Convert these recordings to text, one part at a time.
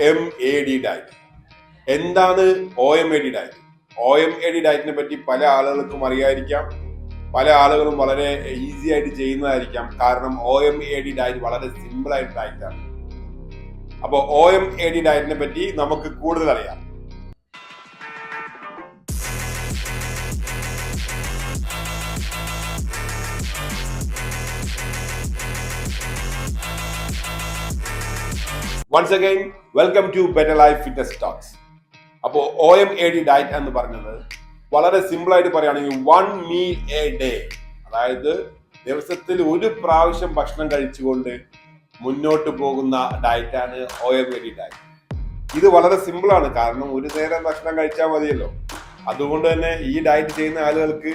M A D diet എന്താണ് O M A D diet O M A D ഡയറ്റിനെ പറ്റി പല ആളുകൾക്കും അറിയാതിരിക്കാം. പല ആളുകളും വളരെ ഈസി ആയിട്ട് ചെയ്യുന്നതായിരിക്കാം. കാരണം O M A D diet വളരെ സിമ്പിൾ ആയിട്ട് ഡയറ്റാണ് അപ്പോൾ ഒ എം എ ഡി ഡയറ്റിനെ പറ്റി നമുക്ക് കൂടുതൽ അറിയാം. Once again welcome to better life fitness talks അപ്പോൾ O M A D diet എന്ന് പറഞ്ഞത് വളരെ സിമ്പിളായിട്ട് പറയുകയാണെങ്കിൽ വൺ മീൽ എ ഡേ അതായത് ദിവസത്തിൽ ഒരു പ്രാവശ്യം ഭക്ഷണം കഴിച്ചുകൊണ്ട് മുന്നോട്ട് പോകുന്ന ഡയറ്റാണ് O M A D diet ഇത് വളരെ സിമ്പിളാണ് കാരണം ഒരു നേരം ഭക്ഷണം കഴിച്ചാൽ മതിയല്ലോ. അതുകൊണ്ട് തന്നെ ഈ ഡയറ്റ് ചെയ്യുന്ന ആളുകൾക്ക്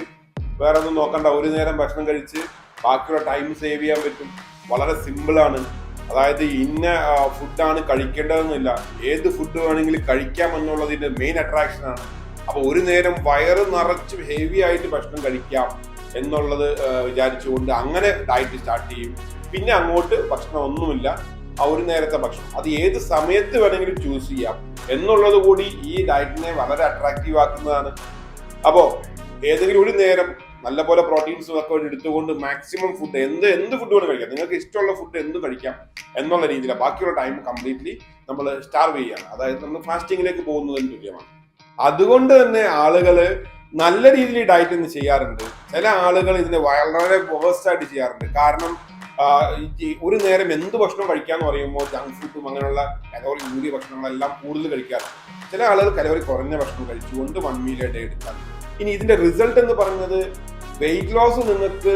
വേറെ ഒന്നും നോക്കണ്ട. ഒരു നേരം ഭക്ഷണം കഴിച്ച് ബാക്കിയുള്ള ടൈം സേവ് ചെയ്യാൻ പറ്റും. വളരെ സിമ്പിൾ ആണ്. അതായത് ഇന്ന ഫുഡാണ് കഴിക്കേണ്ടതെന്നില്ല. ഏത് ഫുഡ് വേണമെങ്കിലും കഴിക്കാം എന്നുള്ളതിന്റെ മെയിൻ അട്രാക്ഷൻ ആണ്. അപ്പൊ ഒരു നേരം വയറ് നിറച്ച് ഹെവി ആയിട്ട് ഭക്ഷണം കഴിക്കാം എന്നുള്ളത് വിചാരിച്ചുകൊണ്ട് അങ്ങനെ ഡയറ്റ് സ്റ്റാർട്ട് ചെയ്യും. പിന്നെ അങ്ങോട്ട് ഭക്ഷണം ഒന്നുമില്ല. ആ ഒരു നേരത്തെ ഭക്ഷണം. അത് ഏത് സമയത്ത് വേണമെങ്കിലും ചൂസ് ചെയ്യാം. എന്നുള്ളത് കൂടി ഈ ഡയറ്റിനെ വളരെ അട്രാക്റ്റീവ് ആക്കുന്നതാണ്. അപ്പോ ഏതെങ്കിലും ഒരു നേരം നല്ലപോലെ പ്രോട്ടീൻസും ഒക്കെ എടുത്തുകൊണ്ട് മാക്സിമം ഫുഡ് എന്ത് എന്ത് ഫുഡ് വേണം കഴിക്കാം. നിങ്ങൾക്ക് ഇഷ്ടമുള്ള ഫുഡ് എന്ത് കഴിക്കാം എന്നുള്ള രീതിയിലാണ് ബാക്കിയുള്ള ടൈം കംപ്ലീറ്റ്ലി നമ്മൾ സ്റ്റാർവ് ചെയ്യുകയാണ്. അതായത് നമ്മൾ ഫാസ്റ്റിങ്ങിലേക്ക് പോകുന്നതിന് തുല്യമാണ്. അതുകൊണ്ട് തന്നെ ആളുകൾ നല്ല രീതിയിൽ ഡയറ്റ് ഒന്ന് ചെയ്യാറുണ്ട്. ചില ആളുകൾ ഇതിനെ വളരെ വേഴ്സ്റ്റ് ആയിട്ട് ചെയ്യാറുണ്ട്. കാരണം ഒരു നേരം എന്ത് ഭക്ഷണം കഴിക്കാന്ന് പറയുമ്പോൾ ജങ്ക് ഫുഡും അങ്ങനെയുള്ള കലോറി കൂടിയ ഭക്ഷണങ്ങളെല്ലാം കൂടുതൽ കഴിക്കാറുണ്ട്. ചില ആളുകൾ കലോറി കുറഞ്ഞ ഭക്ഷണം കഴിച്ചുകൊണ്ട് വൺ മീൽ ഡേ എടുക്കാറുണ്ട് ഇനി ഇതിന്റെ റിസൾട്ട് എന്ന് പറഞ്ഞത് വെയിറ്റ് ലോസ് നിങ്ങൾക്ക്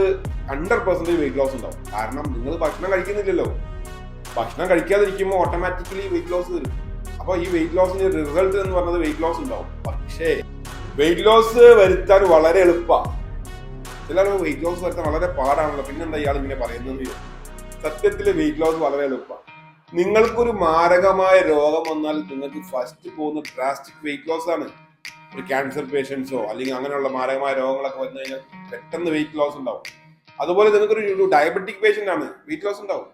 ഹൺഡ്രഡ് പെർസെന്റേജ് വെയിറ്റ് ലോസ് ഉണ്ടാവും. കാരണം നിങ്ങൾ ഭക്ഷണം കഴിക്കുന്നില്ലല്ലോ. ഭക്ഷണം കഴിക്കാതിരിക്കുമ്പോൾ ഓട്ടോമാറ്റിക്കലി വെയിറ്റ് ലോസ് വരും. അപ്പോൾ ഈ വെയിറ്റ് ലോസിന് റിസൾട്ട് എന്ന് പറഞ്ഞത് വെയിറ്റ് ലോസ് ഉണ്ടാവും. പക്ഷേ വെയിറ്റ് ലോസ് വരുത്താൻ വളരെ എളുപ്പമാണ് ചില വെയിറ്റ് ലോസ് വരുത്താൻ വളരെ പാടാണല്ലോ. പിന്നെന്താ ഇയാൾ ഇങ്ങനെ പറയുന്നത്? സത്യത്തിൽ വെയിറ്റ് ലോസ് വളരെ എളുപ്പമാണ് നിങ്ങൾക്കൊരു മാരകമായ രോഗം വന്നാൽ നിങ്ങൾക്ക് ഫസ്റ്റ് പോകുന്ന ഡ്രാസ്റ്റിക് വെയിറ്റ് ലോസ് ആണ്. ഒരു ക്യാൻസർ പേഷ്യൻസോ അല്ലെങ്കിൽ അങ്ങനെയുള്ള മാരകമായ രോഗങ്ങളൊക്കെ വന്നു കഴിഞ്ഞാൽ പെട്ടെന്ന് വെയിറ്റ് ലോസ് ഉണ്ടാവും. അതുപോലെ നിങ്ങൾക്കൊരു ഡയബറ്റിക് പേഷ്യന്റ് ആണ് വെയിറ്റ് ലോസ് ഉണ്ടാവും.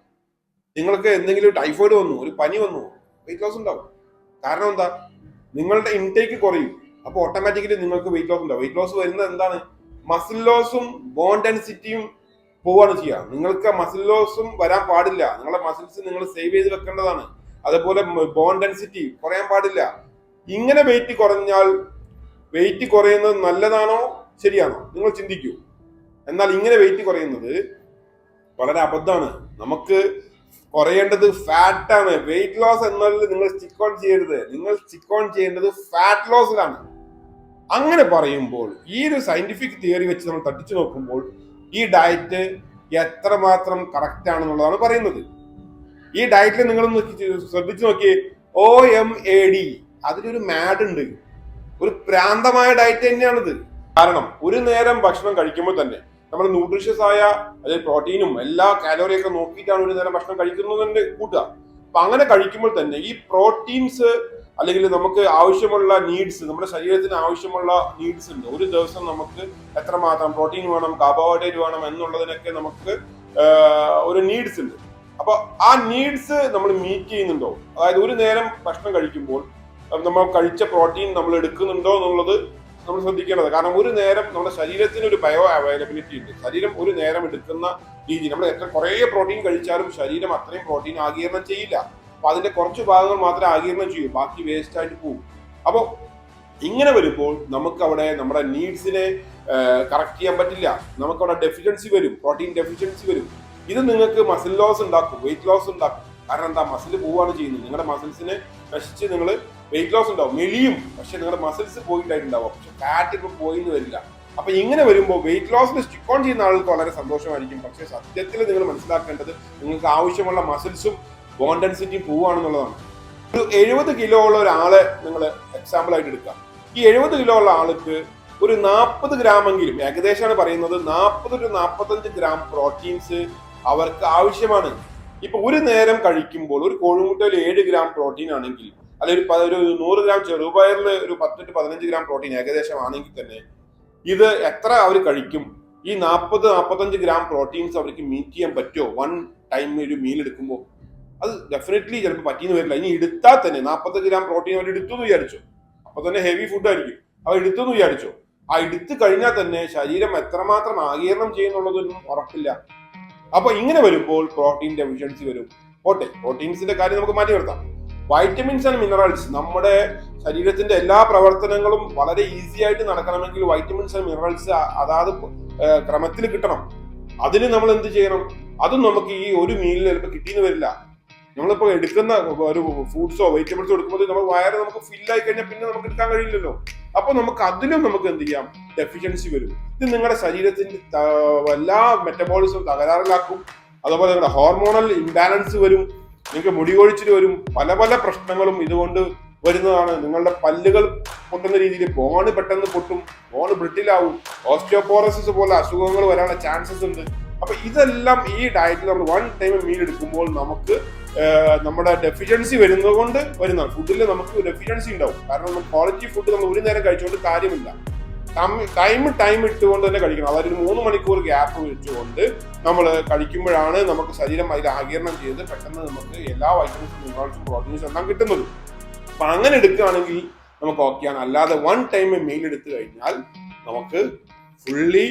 നിങ്ങൾക്ക് എന്തെങ്കിലും ടൈഫോയിഡ് വന്നു ഒരു പനി വന്നു വെയിറ്റ് ലോസ് ഉണ്ടാവും. കാരണം എന്താ? നിങ്ങളുടെ ഇൻടേക്ക് കുറയും. അപ്പോൾ ഓട്ടോമാറ്റിക്കലി നിങ്ങൾക്ക് വെയിറ്റ് ലോസ് ഉണ്ടാവും. വെയിറ്റ് ലോസ് വരുന്നത് എന്താണ്? മസിൽ ലോസും ബോൺ ഡെൻസിറ്റിയും പോവാണ് ചെയ്യുക. നിങ്ങൾക്ക് മസിൽ ലോസും വരാൻ പാടില്ല. നിങ്ങളുടെ മസിൽസ് നിങ്ങൾ സേവ് ചെയ്ത് വെക്കേണ്ടതാണ്. അതേപോലെ ബോൺ ഡെൻസിറ്റി കുറയാൻ പാടില്ല. ഇങ്ങനെ വെയിറ്റ് കുറഞ്ഞാൽ വെയിറ്റ് കുറയുന്നത് നല്ലതാണോ? ശരിയാണോ? നിങ്ങൾ ചിന്തിക്കൂ. എന്നാൽ ഇങ്ങനെ വെയിറ്റ് കുറയുന്നത് വളരെ അബദ്ധമാണ്. നമുക്ക് കുറയേണ്ടത് ഫാറ്റാണ് വെയിറ്റ് ലോസ് എന്നതിൽ നിങ്ങൾ സ്റ്റിക്ക് ഓൺ ചെയ്യരുത്. നിങ്ങൾ സ്റ്റിക്ക് ഓൺ ചെയ്യേണ്ടത് ഫാറ്റ് ലോസിലാണ് അങ്ങനെ പറയുമ്പോൾ ഈ ഒരു സയന്റിഫിക് തിയറി വെച്ച് നമ്മൾ തട്ടിച്ചു നോക്കുമ്പോൾ ഈ ഡയറ്റ് എത്രമാത്രം കറക്റ്റ് ആണെന്നുള്ളതാണ് പറയുന്നത്. ഈ ഡയറ്റിൽ നിങ്ങളൊന്ന് ശ്രദ്ധിച്ചു നോക്കി ഒ എം എ ഡി അതിലൊരു മാഡ് ഉണ്ട്. ഒരു പ്രാന്തമായ ഡയറ്റ് തന്നെയാണിത്. കാരണം ഒരു നേരം ഭക്ഷണം കഴിക്കുമ്പോൾ തന്നെ നമ്മൾ ന്യൂട്രീഷ്യസ് ആയ അതായത് പ്രോട്ടീനും എല്ലാ കാലോറിയൊക്കെ നോക്കിയിട്ടാണ് ഒരു നേരം ഭക്ഷണം കഴിക്കുന്നതിന്റെ കൂട്ടുക. അപ്പൊ അങ്ങനെ കഴിക്കുമ്പോൾ തന്നെ ഈ പ്രോട്ടീൻസ് അല്ലെങ്കിൽ നമുക്ക് ആവശ്യമുള്ള നീഡ്സ് നമ്മുടെ ശരീരത്തിന് ആവശ്യമുള്ള നീഡ്സ് ഉണ്ട്. ഒരു ദിവസം നമുക്ക് എത്രമാത്രം പ്രോട്ടീൻ വേണം കാർബോഹൈഡ്രേറ്റ് വേണം എന്നുള്ളതിനൊക്കെ നമുക്ക് ഒരു നീഡ്സ് ഉണ്ട്. അപ്പൊ ആ നീഡ്സ് നമ്മൾ മീറ്റ് ചെയ്യുന്നുണ്ടോ? അതായത് ഒരു നേരം ഭക്ഷണം കഴിക്കുമ്പോൾ നമ്മൾ കഴിച്ച പ്രോട്ടീൻ നമ്മൾ എടുക്കുന്നുണ്ടോ എന്നുള്ളത് നമ്മൾ ശ്രദ്ധിക്കേണ്ടത് കാരണം ഒരു നേരം നമ്മുടെ ശരീരത്തിന് ഒരു ബയോ അവൈലബിലിറ്റി ഉണ്ട്. ശരീരം ഒരു നേരം എടുക്കുന്ന രീതി. നമ്മൾ എത്ര കുറേ പ്രോട്ടീൻ കഴിച്ചാലും ശരീരം അത്രയും പ്രോട്ടീൻ ആഗീരണം ചെയ്യില്ല. അപ്പൊ അതിന്റെ കുറച്ച് ഭാഗങ്ങൾ മാത്രമേ ആഗീരണം ചെയ്യൂ. ബാക്കി വേസ്റ്റ് ആയിട്ട് പോകും അപ്പോൾ ഇങ്ങനെ വരുമ്പോൾ നമുക്ക് അവിടെ നമ്മുടെ നീഡ്സിനെ കറക്റ്റ് ചെയ്യാൻ പറ്റില്ല. നമുക്ക് അവിടെ ഡെഫിഷ്യൻസി വരും. പ്രോട്ടീൻ ഡെഫിഷ്യൻസി വരും. ഇത് നിങ്ങൾക്ക് മസിൽ ലോസ് ഉണ്ടാക്കും. വെയിറ്റ് ലോസ് ഉണ്ടാക്കും. കാരണം എന്താ? മസിൽ പോവാണ് ചെയ്യുന്നത്. നിങ്ങളുടെ മസിൽസിനെ നശിച്ച് നിങ്ങൾ വെയിറ്റ് ലോസ് ഉണ്ടാവും. മെലിയും. പക്ഷെ നിങ്ങളുടെ മസിൽസ് പോയിട്ടായിട്ടുണ്ടാവും പക്ഷെ ഫാറ്റ് ഇപ്പൊ പോയി എന്ന് വരില്ല. അപ്പൊ ഇങ്ങനെ വരുമ്പോൾ വെയിറ്റ് ലോസിന് സ്റ്റിക്ക് ഓൺ ചെയ്യുന്ന ആൾക്ക് വളരെ സന്തോഷമായിരിക്കും. പക്ഷെ സത്യത്തിൽ നിങ്ങൾ മനസ്സിലാക്കേണ്ടത് നിങ്ങൾക്ക് ആവശ്യമുള്ള മസിൽസും ബോൺ ഡെൻസിറ്റിയും പോവുകയാണെന്നുള്ളതാണ്. ഒരു എഴുപത് കിലോ ഉള്ള ഒരാളെ നിങ്ങൾ എക്സാമ്പിൾ ആയിട്ട് എടുക്കാം. ഈ എഴുപത് കിലോ ഉള്ള ആൾക്ക് ഒരു നാൽപ്പത് ഗ്രാമെങ്കിലും ഏകദേശമാണ് പറയുന്നത് നാൽപ്പത് ടു നാൽപ്പത്തഞ്ച് ഗ്രാം പ്രോട്ടീൻസ് അവർക്ക് ആവശ്യമാണ്. ഇപ്പൊ ഒരു നേരം കഴിക്കുമ്പോൾ ഒരു കോഴിമുട്ടയിൽ ഏഴ് ഗ്രാം പ്രോട്ടീൻ ആണെങ്കിൽ അല്ലെങ്കിൽ ഒരു നൂറ് ഗ്രാം ചെറുപയറിൽ ഒരു പത്ത് ടു പതിനഞ്ച് ഗ്രാം പ്രോട്ടീൻ ഏകദേശം ആണെങ്കിൽ തന്നെ ഇത് എത്ര അവർ കഴിക്കും? ഈ നാൽപ്പത് നാൽപ്പത്തഞ്ച് ഗ്രാം പ്രോട്ടീൻസ് അവർക്ക് മീറ്റ് ചെയ്യാൻ പറ്റുമോ? വൺ ടൈം ഒരു മീൽ എടുക്കുമ്പോൾ. അത് ഡെഫിനറ്റ്ലി ചിലപ്പോൾ പറ്റിയെന്ന് വരില്ല. ഇനി എടുത്താൽ തന്നെ നാൽപ്പത്തഞ്ച് ഗ്രാം പ്രോട്ടീൻ അവർ എടുത്തു എന്ന് വിചാരിച്ചു. അപ്പൊ തന്നെ ഹെവി ഫുഡ് ആയിരിക്കും. അവർ എടുത്തു എന്ന് വിചാരിച്ചു. ആ എടുത്തു കഴിഞ്ഞാൽ തന്നെ ശരീരം എത്രമാത്രം ആകീരണം ചെയ്യുന്നുള്ളതൊന്നും ഉറപ്പില്ല. അപ്പൊ ഇങ്ങനെ വരുമ്പോൾ പ്രോട്ടീൻ ഡെഫിഷ്യൻസി വരും. ഓട്ടെ പ്രോട്ടീൻസിന്റെ കാര്യം നമുക്ക് മാറ്റി നിർത്താം. വൈറ്റമിൻസ് ആൻഡ് മിനറൽസ് നമ്മുടെ ശരീരത്തിന്റെ എല്ലാ പ്രവർത്തനങ്ങളും വളരെ ഈസി ആയിട്ട് നടക്കണമെങ്കിൽ വൈറ്റമിൻസ് ആൻഡ് മിനറൽസ് അതാത് ക്രമത്തിൽ കിട്ടണം. അതിന് നമ്മൾ എന്ത് ചെയ്യണം? അതും നമുക്ക് ഈ ഒരു മീലിൽ ചിലപ്പോൾ കിട്ടിയെന്ന് വരില്ല. നമ്മളിപ്പോൾ എടുക്കുന്ന ഒരു ഫ്രൂട്ട്സോ വെജിറ്റബിൾസോ എടുക്കുമ്പോൾ നമ്മൾ വയറ് നമുക്ക് ഫില്ലായി കഴിഞ്ഞാൽ പിന്നെ നമുക്ക് എടുക്കാൻ കഴിയില്ലല്ലോ. അപ്പോൾ നമുക്ക് അതിലും നമുക്ക് എന്ത് ചെയ്യാം? ഡെഫിഷ്യൻസി വരും. ഇത് നിങ്ങളുടെ ശരീരത്തിന്റെ എല്ലാ മെറ്റബോളിസം തകരാറിലാക്കും. അതുപോലെ നിങ്ങളുടെ ഹോർമോണൽ ഇംബാലൻസ് വരും. നിങ്ങൾക്ക് മുടി കൊഴിച്ചിൽ വരും പല പല പ്രശ്നങ്ങളും ഇതുകൊണ്ട് വരുന്നതാണ്. നിങ്ങളുടെ പല്ലുകൾ പൊട്ടുന്ന രീതിയിൽ ബോണ് പെട്ടെന്ന് പൊട്ടും ബോണ് ബ്രിട്ടിലാവും ഓസ്റ്റിയോപോറസിസ് പോലെ അസുഖങ്ങൾ വരാനുള്ള ചാൻസസ് ഉണ്ട്. അപ്പൊ ഇതെല്ലാം ഈ ഡയറ്റിൽ നമ്മൾ വൺ ടൈം മീൽ എടുക്കുമ്പോൾ നമുക്ക് നമ്മുടെ ഡെഫിഷ്യൻസി വരുന്നത് കൊണ്ട് വരുന്നതാണ്. ഫുഡിൽ നമുക്ക് ഡെഫിഷ്യൻസി ഉണ്ടാവും. കാരണം ക്വാളിറ്റി ഫുഡ് നമ്മൾ ഒരു നേരം കഴിച്ചുകൊണ്ട് കാര്യമില്ല. ടൈം ടൈം ഇട്ടുകൊണ്ട് തന്നെ കഴിക്കണം. അതായത് മൂന്ന് മണിക്കൂർ ഗ്യാപ്പ് വെച്ചുകൊണ്ട് നമ്മൾ കഴിക്കുമ്പോഴാണ് നമുക്ക് ശരീരം അതിൽ ആകിരണം ചെയ്ത് പെട്ടെന്ന് നമുക്ക് എല്ലാ വൈറ്റമിൻസും മിനറൽസും പ്രോട്ടീൻസും എല്ലാം കിട്ടുന്നത്. അപ്പൊ അങ്ങനെ എടുക്കുകയാണെങ്കിൽ നമുക്ക് ഓക്കെയാണ് അല്ലാതെ വൺ ടൈം മീൽ എടുത്തു കഴിഞ്ഞാൽ നമുക്ക് ഫുള്ളി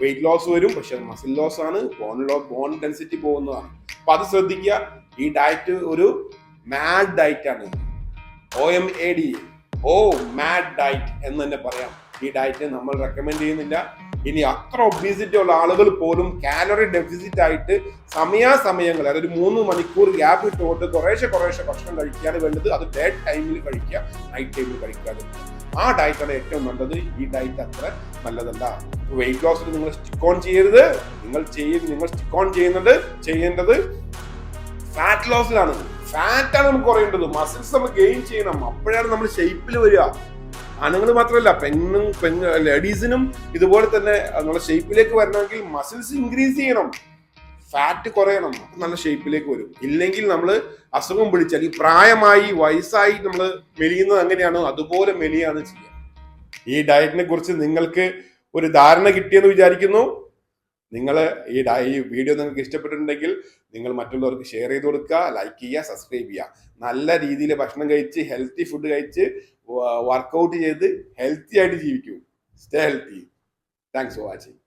വെയിറ്റ് ലോസ് വരും. പക്ഷെ മസിൽ ലോസ് ആണ്. ബോൺ ലോ ബോൺ ഡെൻസിറ്റി പോകുന്നതാണ്. അപ്പൊ അത് ശ്രദ്ധിക്കുക. ഈ ഡയറ്റ് ഒരു മാഡ് ഡയറ്റ് ആണ്. O M A D oh mad diet എന്ന് തന്നെ പറയാം. ഈ ഡയറ്റ് നമ്മൾ റെക്കമെൻഡ് ചെയ്യുന്നില്ല. ഇനി അത്ര ഒബീസിറ്റി ഉള്ള ആളുകൾ പോലും കാലറി ഡെഫിസിറ്റ് ആയിട്ട് സമയാസമയങ്ങൾ അതായത് മൂന്ന് മണിക്കൂർ ഗ്യാപ്പ് ഇട്ടുകൊണ്ട് കുറേശ്ശെ കുറേശ്ശെ ഭക്ഷണം കഴിക്കുകയാണ് വേണ്ടത്. അത് ഡേ ടൈമിൽ കഴിക്കുക നൈറ്റ് ടൈമിൽ കഴിക്കാതെ ആ ഡയറ്റാണ് ഏറ്റവും നല്ലത്. ഈ ഡയറ്റ് അത്ര നല്ലതല്ല. വെയിറ്റ് ലോസിൽ നിങ്ങൾ സ്റ്റിക്ക് ഓൺ ചെയ്യരുത്. നിങ്ങൾ ചെയ്യ നിങ്ങൾ സ്റ്റിക്ക് ഓൺ ചെയ്യുന്നത് ചെയ്യേണ്ടത് ഫാറ്റ് ലോസിലാണ് ഫാറ്റാണ് നമുക്ക് കുറയേണ്ടത്. മസിൽസ് നമ്മൾ ഗെയിൻ ചെയ്യണം. അപ്പോഴാണ് നമ്മൾ ഷേപ്പിൽ വരിക. ആണുങ്ങൾ മാത്രമല്ല പെണ്ണും പെണ്ണ് ലേഡീസിനും ഇതുപോലെ തന്നെ നല്ല ഷേപ്പിലേക്ക് വരണമെങ്കിൽ മസിൽസ് ഇൻക്രീസ് ചെയ്യണം. ഫാറ്റ് കുറയണം. നല്ല ഷേപ്പിലേക്ക് വരും. ഇല്ലെങ്കിൽ നമ്മൾ അസുഖം പിടിച്ചാൽ ഈ പ്രായമായി വയസ്സായി നമ്മൾ മെലിയുന്നത് എങ്ങനെയാണോ അതുപോലെ മെലിയാണ് ചെയ്യുക ഈ ഡയറ്റിനെ കുറിച്ച് നിങ്ങൾക്ക് ഒരു ധാരണ കിട്ടിയെന്ന് വിചാരിക്കുന്നു. നിങ്ങൾ ഈ ഈ വീഡിയോ നിങ്ങൾക്ക് ഇഷ്ടപ്പെട്ടിട്ടുണ്ടെങ്കിൽ നിങ്ങൾ മറ്റുള്ളവർക്ക് ഷെയർ ചെയ്ത് കൊടുക്കുക ലൈക്ക് ചെയ്യുക സബ്സ്ക്രൈബ് ചെയ്യുക. നല്ല രീതിയിൽ ഭക്ഷണം കഴിച്ച് ഹെൽത്തി ഫുഡ് കഴിച്ച് വർക്കൗട്ട് ചെയ്ത് ഹെൽത്തി ആയിട്ട് ജീവിക്കൂ. Stay healthy thanks for watching